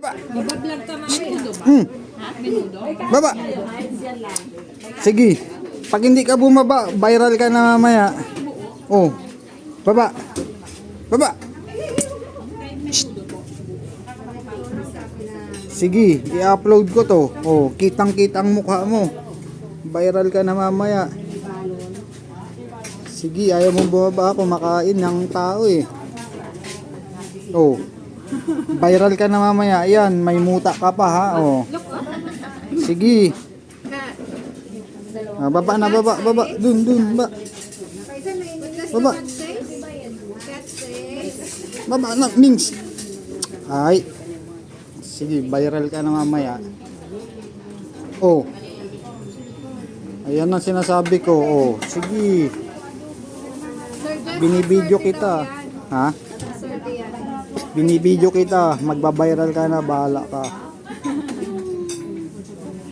Mabablog ka mga menudo ba? Hmm. Ha? Menudo? Baba. Sige. Pag hindi ka bumaba, viral ka na mamaya. Oh. Baba. Baba. Sige, i-upload ko to. Oh, kitang-kitang mukha mo. Viral ka na mamaya. Sige, ayaw mo bumaba kumakain ng tao eh. Oh. Viral ka na mamaya. Ayan, may muta ka pa ha. Oh. Sige. Ah, baba na, baba, baba. Dun, dun, ba. Baba. Baba na, Mings. Ay. Sige, viral ka na mamaya. Oh. Ayan ang sinasabi ko. Oh, sige. Binibidyo kita. Ha? Binibidyo kita. Magbabiral ka na, bahala ka.